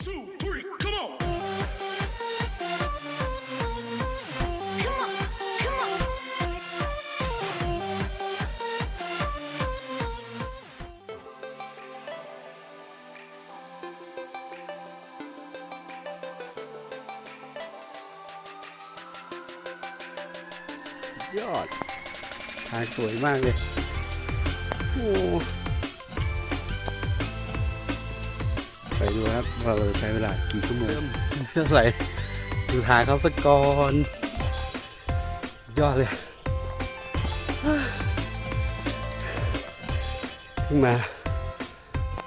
two, three, come on. Come on, come on. ยอดทางสวยมากเลย โอ้ ไปดูครับว่าเราจะใช้เวลากี่ชั่วโมงเท่าไหร่ดูทางเขาสกอนยอดเลยเพิ่งมา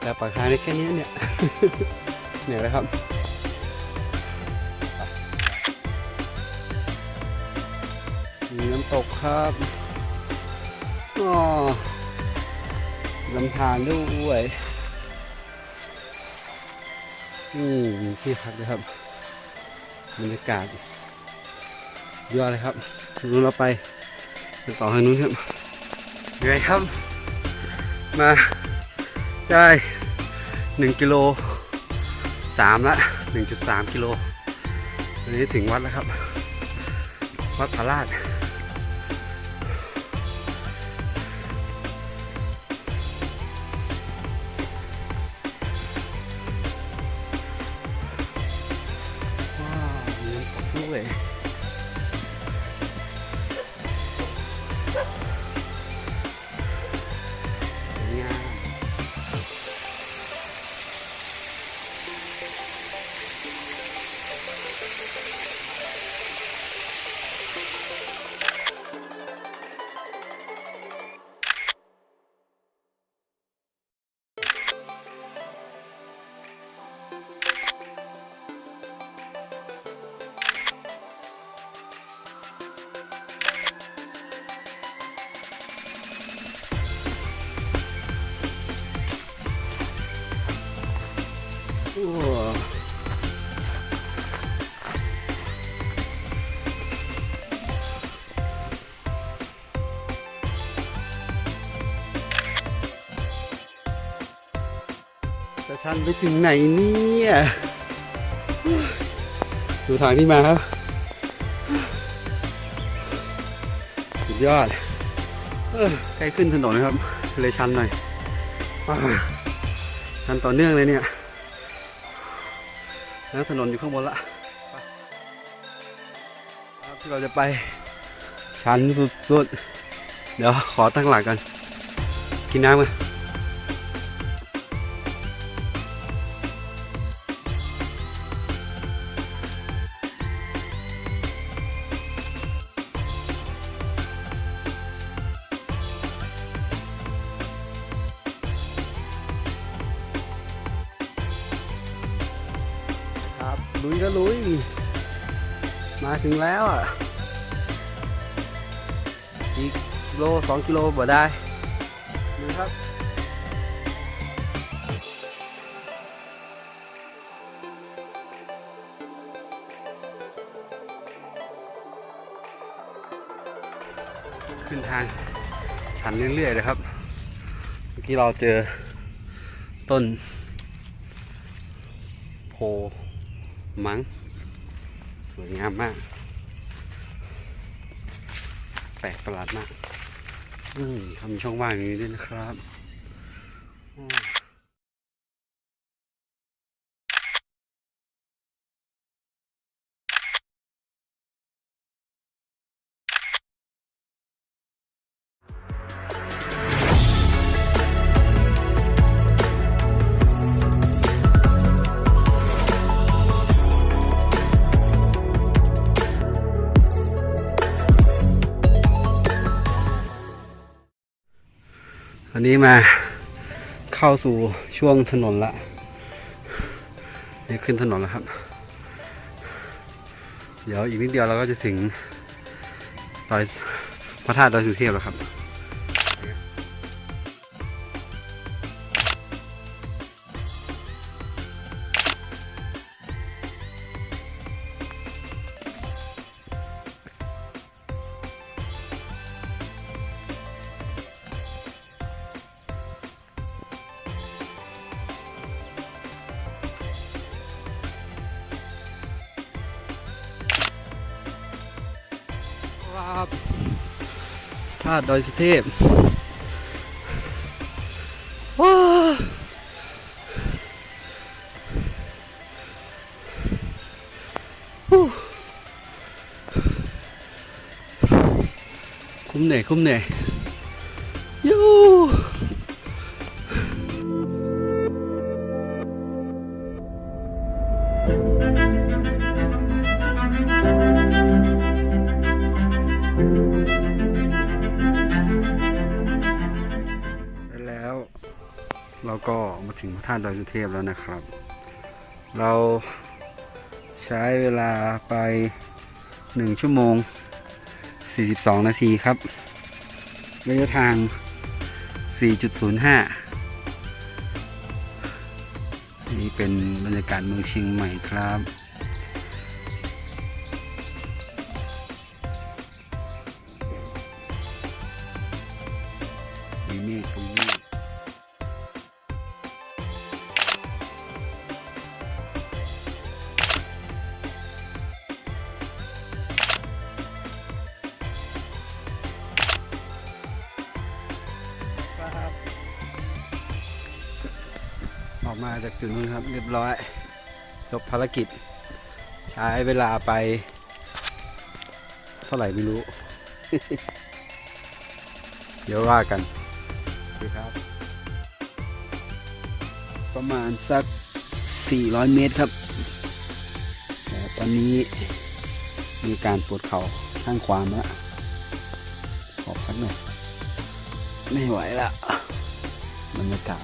แต่ปากทางได้แค่นี้เนี่ยเหนื่อยแล้วครับมีน้ำตกครับอ๋อลำธารด้วย นี่มีที่พักด้วยครับบรรยากาศยอดเลยครับนู้นเราไปไปต่อทางนู้นครับยังไงครับ มาได้หนึ่งกิโลสามละหนึ่งจุดสามกิโลวันนี้ถึงวัดแล้วครับ วัดพระราช น้ จะชันไปถึงไหนเนี่ย ดูทางที่มาครับ สุดยอดใกล้ขึ้นถนนนะครับ เลยชันหน่อยชันต่อเนื่องเลยเนี่ย แล้วถนนอยู่ข้างบนละครับที่เราจะไปชั้นสุดๆ เดี๋ยวขอตั้งหลักกัน กินน้ำกัน ครับลุยก็ลุย มาถึงแล้วอะอีกโลสองกิโลบ่ได้ดูครับขึ้นทางชันเรื่อยๆเลยครับ เมื่อกี้เราเจอต้นโพ มังสวยงามมาก แปลกประหลาดมากมทำช่องว่างอย่างนี้ด้วยนะครับ อันนี้มาเข้าสู่ช่วงถนนละนี่ขึ้นถนนแล้วครับ เดี๋ยวอีกนิดเดียวเราก็จะถึงดอยพระธาตุดอยสุเทพแล้วครับ ครับธาตุดอยสุเทพว้าฮู้คุ้มเหนื่อยคุ้มเหนื่อยยู เราก็มาถึงพระธาตุดอยสุเทพแล้วนะครับ เราใช้เวลาไป 1 ชั่วโมง 42 นาทีครับระยะทาง 4.05 นี่เป็นบรรยากาศเมืองเชียงใหม่ครับมีเมฆตรงนี้ ออกมาจากจุดนู้นครับเรียบร้อย จบภารกิจ ใช้เวลาไป เท่าไหร่ไม่รู้ เดี๋ยวว่ากันโอเครับ ประมาณสัก 400 เมตรครับ แต่ตอนนี้มีการปวดเข่าข้างขวามาแล้วขอพักหน่อย ไม่ไหวละบรรยากาศ